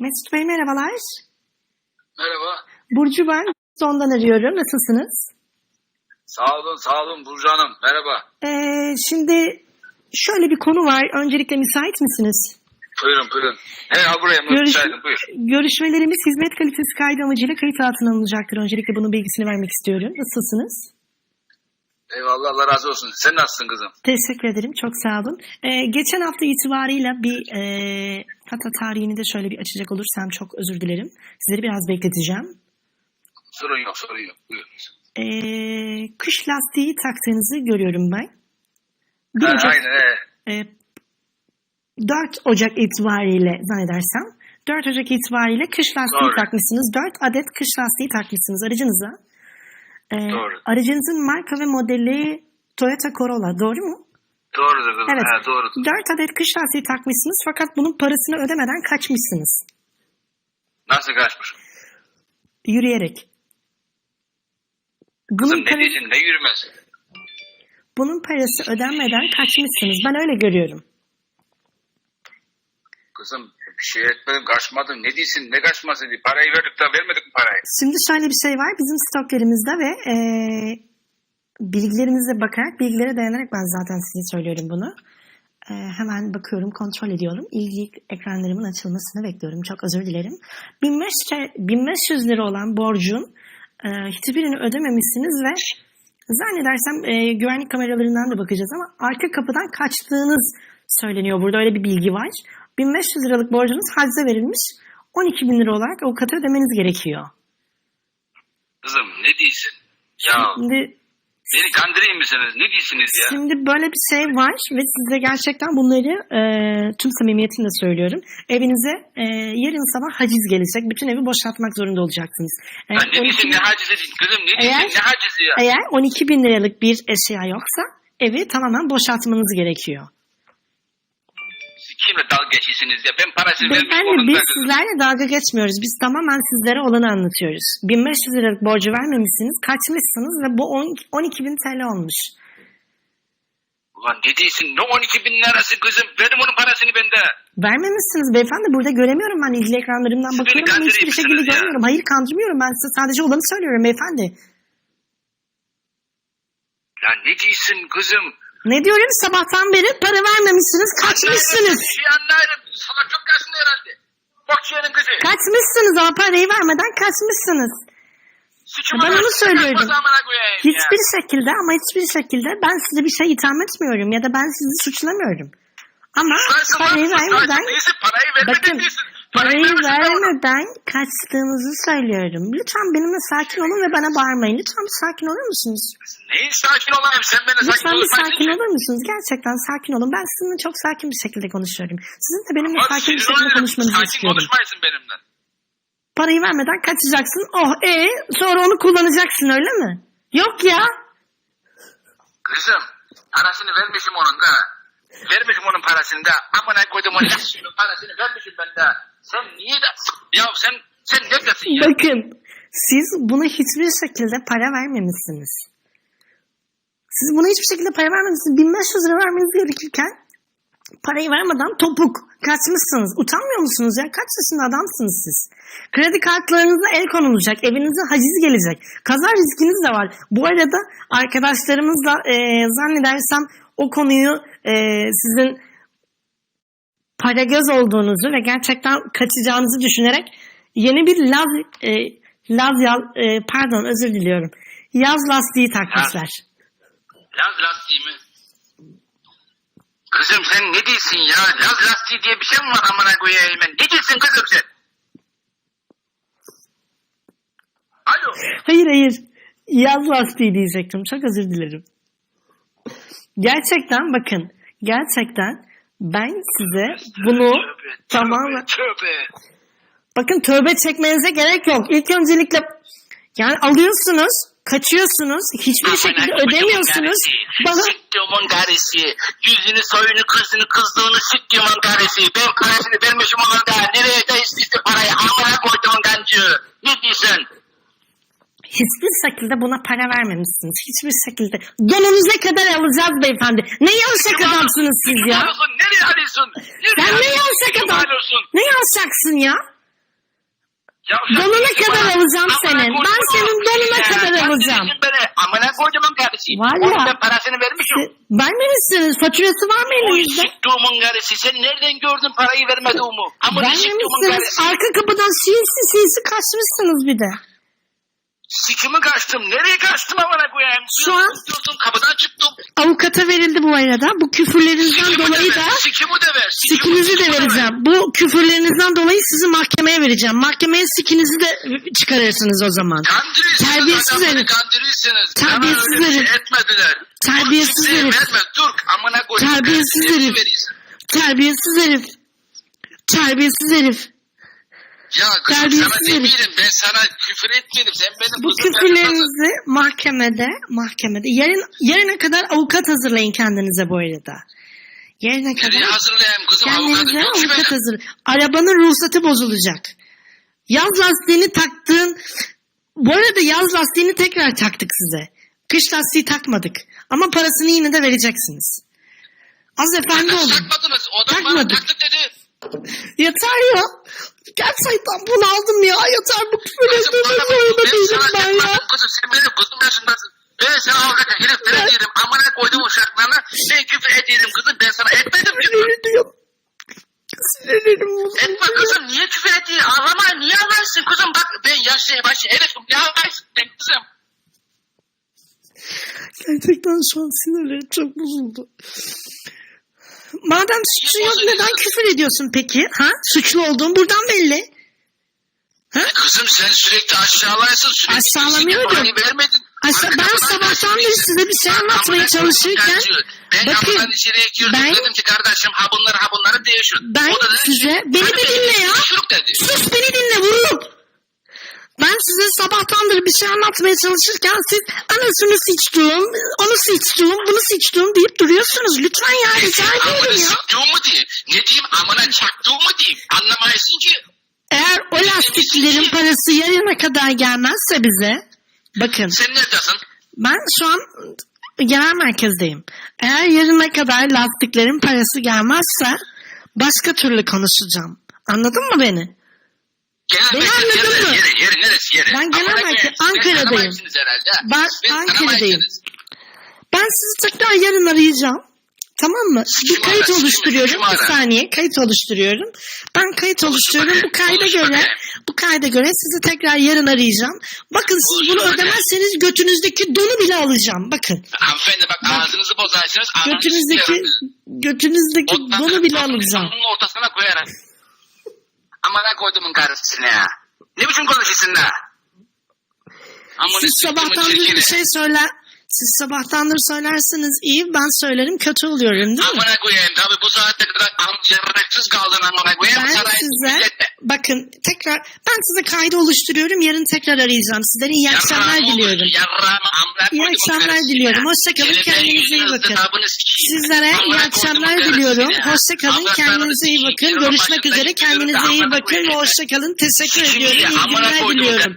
Mesut Bey merhabalar. Merhaba. Burcu ben. Sondan arıyorum. Nasılsınız? Sağ olun, sağ olun Burcu Hanım. Merhaba. Ee, şimdi şöyle bir konu var. Öncelikle müsait misiniz? Buyurun, buyurun. He, buraya Görüş- müsaitim, buyur. Görüşmelerimiz hizmet kalitesi kaydı amacıyla kayıt altına alınacaktır. Öncelikle bunun bilgisini vermek istiyorum. Nasılsınız? Eyvallah, Allah razı olsun. Sen nasılsın kızım? Teşekkür ederim. Çok sağ olun. Ee, geçen hafta itibarıyla bir e, hatta tarihini de şöyle bir açacak olursam çok özür dilerim. Sizleri biraz bekleteceğim. Sorun yok, sorun yok. Buyur. Ee, kış lastiği taktığınızı görüyorum ben. Bir Ha, Ocak- aynen, e, 4 Ocak itibariyle zannedersem 4 Ocak itibariyle kış lastiği Doğru. takmışsınız. 4 adet kış lastiği takmışsınız aracınıza. E, Doğru. Aracınızın marka ve modeli Toyota Corolla doğru mu? Doğrudur kızım, Evet. he, doğrudur. 4 adet kış lastiği takmışsınız fakat bunun parasını ödemeden kaçmışsınız. Nasıl kaçmış? Yürüyerek. Kızım Bunun, ne para- diyeceksin, ne yürümesi? bunun parası ödenmeden kaçmışsınız. Ben öyle görüyorum. Kızım bir şey etmedim, kaçmadım. Ne diyorsun, ne kaçması diye. Parayı verdik de vermedik mi parayı? Şimdi şöyle bir şey var. Bizim stoklarımızda ve e, bilgilerimize bakarak, bilgilere dayanarak ben zaten size söylüyorum bunu. E, hemen bakıyorum, kontrol ediyorum. İlgi ekranlarımın açılmasını bekliyorum. Çok özür dilerim. 1500, 1500 lira olan borcun e, hiçbirini ödememişsiniz ve zannedersem e, güvenlik kameralarından da bakacağız ama arka kapıdan kaçtığınız söyleniyor. Burada öyle bir bilgi var. 1500 liralık borcunuz hacize verilmiş. 12 bin lira olarak avukata ödemeniz gerekiyor. Kızım ne diyorsun? Ya Şimdi, beni kandırayım mısınız? Ne diyorsunuz ya? şimdi böyle bir şey var ve size gerçekten bunları e, tüm samimiyetimle söylüyorum. Evinize e, yarın sabah haciz gelecek. Bütün evi boşaltmak zorunda olacaksınız. E, Ya ne 12 diyorsun, bin- ne hacizi? Kızım ne diyorsun, Eğer- ne hacizi ya? eğer 12 bin liralık bir eşya yoksa evi tamamen boşaltmanız gerekiyor. Kimle dalga geçiyorsunuz ya? Ben vermişim Beyefendi onun biz sizlerle dalga geçmiyoruz. Biz tamamen sizlere olanı anlatıyoruz. 1500 liralık borcu vermemişsiniz, kaçmışsınız ve bu 12 12 bin TL olmuş. Ulan ne diyorsun? Ne 12 bin lirası kızım? Verim onun parasını bende. Vermemişsiniz beyefendi. Burada göremiyorum ben ilgili ekranlarımdan Siz bakıyorum ama hiçbir şekilde ya? görmüyorum. Hayır kandırmıyorum. Ben size sadece olanı söylüyorum beyefendi. Ya ne diyorsun kızım? Ne diyorum sabahtan beri para vermemişsiniz, kaçmışsınız. Bir şey anlarım. Salak çok kaçsın herhalde. Bak şeyinin kızı. Kaçmışsınız ama parayı vermeden kaçmışsınız. Sıçıma Ben onu söylüyorum. koyayım ya. Hiçbir şekilde ama hiçbir şekilde ben size bir şey itham etmiyorum ya da ben sizi suçlamıyorum. Ama lan, parayı vermeden parayı vermedin Bakın değilsin. Parayı ama. vermeden kaçtığınızı söylüyorum. Lütfen benimle sakin olun ve bana bağırmayın. Lütfen bir sakin olur musunuz? Neyin sakin olayım? Sen beni sakin Lütfen bir sakin olur musunuz? Gerçekten sakin olun. Ben sizinle çok sakin bir şekilde konuşuyorum. Sizin de benimle Bak, sakin bir şekilde konuşmanızı Sakin istiyorum. konuşmayasın benimle. Parayı vermeden kaçacaksın. Oh e sonra onu kullanacaksın öyle mi? Yok ya. Kızım parasını vermişim onun da. Vermişim onun parasını da. Amına koydum onun parasını vermişim ben de. Sen niye de... Ya sen sen neredesin ya? Bakın siz buna hiçbir şekilde para vermemişsiniz. Siz buna hiçbir şekilde para vermemişsiniz. 1500 lira vermeniz gerekirken parayı vermeden topuk kaçmışsınız. Utanmıyor musunuz ya? Kaç yaşında adamsınız siz? Kredi kartlarınıza el konulacak. Evinize haciz gelecek. Kaza riskiniz de var. Bu arada arkadaşlarımızla e, zannedersem o konuyu e, sizin para göz olduğunuzu ve gerçekten kaçacağınızı düşünerek yeni bir laz e, laz yal, e, pardon özür diliyorum. Yaz lastiği takmışlar. Laz lastiği mi? Kızım sen ne diyorsun ya? Laz lastiği diye bir şey mi var amına koyayım ben? Ne diyorsun kızım sen? Alo. Hayır hayır. Yaz lastiği diyecektim. Çok özür dilerim. Gerçekten bakın. Gerçekten ben size bunu Tövbe, tamamen Tövbe. bakın tövbe çekmenize gerek yok. İlk öncelikle yani alıyorsunuz, kaçıyorsunuz, hiçbir şekilde ödemiyorsunuz. Bana Siktiğimin karısı. Yüzünü, soyunu, kızını, kızdığını siktiğimin karısı. Ben parasını vermişim ona da. Nereye de istedi parayı? Amına koyduğumun kancı. Ne diyorsun? Hiçbir şekilde buna para vermemişsiniz. Hiçbir şekilde. Donunuza kadar alacağız beyefendi. Ne yavşak adamsınız siz ya? Alıyorsun, nereye alıyorsun? Nereye Sen ne yavşak adam? Ne yavşaksın ya? Donuna kadar bana? alacağım senin. Ben senin donuna kadar alacağım. Amına karısı. Vallahi. Onun ben parasını vermişim. Vermemişsiniz. Faturası var mı elinizde? siktuğumun karısı. Sen nereden gördün parayı vermediğimi? Amına siktuğumun Vermemişsiniz. Arka kapıdan sinsi sinsi kaçmışsınız bir de. Sikimi kaçtım. Nereye kaçtım amına koyayım? Şu an- Diyorsun, kapıdan çıktım. Avukata verildi bu arada. Bu küfürlerinizden Sikimi dolayı de da. Sikimi de ver. sikimi- sikinizi de sikimi ver. vereceğim. Bu küfürlerinizden dolayı sizi mahkemeye vereceğim. Mahkemeye sikinizi de çıkarırsınız o zaman. Kandırıyorsunuz Terbiyesiz adamları, herif. Terbiyesiz Bana öyle bir şey herif. etmediler. Terbiyesiz Dur, herif. Verme dur amına koyayım. Terbiyesiz herif. Terbiyesiz herif. Terbiyesiz herif. Ya kızım sana demiyorum ben sana küfür etmedim. Sen benim Bu küfürlerinizi mahkemede, mahkemede yarın yarına kadar avukat hazırlayın kendinize bu arada. Yarına Nereye kadar hazırlayayım kızım avukatım yok avukat benim. hazır. Arabanın ruhsatı bozulacak. Yaz lastiğini taktığın bu arada yaz lastiğini tekrar taktık size. Kış lastiği takmadık. Ama parasını yine de vereceksiniz. Az efendi olun. takmadınız? O da bana taktık dedi. Yeter ya. Gerçekten bunu aldım ya. Yeter bu küfür bana zorunda ben değilim ben ya. kızım. Sen benim kızım yaşındasın. Ben sana avlaka heriflere diyelim. Amına koydum uşaklarına. Sen küfür ediyorum kızım. Ben sana etmedim küfür. Sinirlerim Etme bozuldu. kızım niye küfür ediyorsun? Ağlama niye ağlarsın kızım? Bak ben yaşlı başlı herifim. Ne ağlarsın sen kızım? Gerçekten şu an sinirlerim çok bozuldu. Madem suçun yok neden küfür ediyorsun peki? Ha? Suçlu olduğun buradan belli. Kızım sen sürekli aşağılarsın. Sürekli Aşağılamıyorum. Vermedin. Aşağı- ben sabahtan beri size bir şey anlatmaya çalışırken- ben Bakın, içeriye girdim. ben- Dedim ki kardeşim ha bunları ha bunları değişin. Ben O da dedi ki, size- beni "Hadi bir dinle ya." Sus beni dinle vururum. Ben size sabahtandır bir şey anlatmaya çalışırken siz anasını sıçtım, onu sıçtım, bunu sıçtım deyip duruyorsunuz. Lütfen ya rica Amına ediyorum ya. sıktığım mı diyeyim? Ne diyeyim amına çaktığım mı diyeyim? Anlamayasın ki. Eğer o lastiklerin parası yarına kadar gelmezse bize, bakın Sen neredesin? ben şu an genel merkezdeyim. Eğer yarına kadar lastiklerin parası gelmezse başka türlü konuşacağım. Anladın mı beni? Genel Beni anladın yeri, mı? yeri, yeri neresi yeri? Ben genel merkez- Ankara'dayım. Ben Siz Ankara'dayım. Ben sizi tekrar yarın arayacağım. Tamam mı? Bir kayıt ara, kim- oluşturuyorum. kim Bir saniye kayıt oluşturuyorum. Ben kayıt oluşturuyorum. Bu kayda konuş göre bakayım. bu kayda göre sizi tekrar yarın arayacağım. Bakın siz bunu bakayım. ödemezseniz götünüzdeki donu bile alacağım. Bakın. Hanımefendi bak ağzınızı bozarsınız. ananızı Götünüzdeki götünüzdeki donu bile alacağım. Onun ortasına koyarım. Amına koydumun karısını ya. Ne biçim konuşuyorsun da? Amına Siz siktimin sabahtandır çirkini. bir şey söyler. Siz sabahtandır söylerseniz iyi ben söylerim kötü oluyorum değil mi? Amına koyayım bu saatte kadar amcaraksız kaldın amına koyayım. Ben size millete. bakın tekrar ben size kaydı oluşturuyorum. Yarın tekrar arayacağım. Sizlere iyi akşamlar Yarrağımı diliyorum. olur, yarrağımı amına İyi akşamlar karısı diliyorum. ya. Hoşçakalın. Kendinize iyi bakın. sikeyim. Sizlere iyi akşamlar diliyorum. karısı ya. Hoşçakalın. Kendinize iyi bakın. Görüşmek üzere. Kendinize iyi bakın ve koyayım. hoşçakalın. Teşekkür ediyorum. ya, İyi amına günler koydum diliyorum.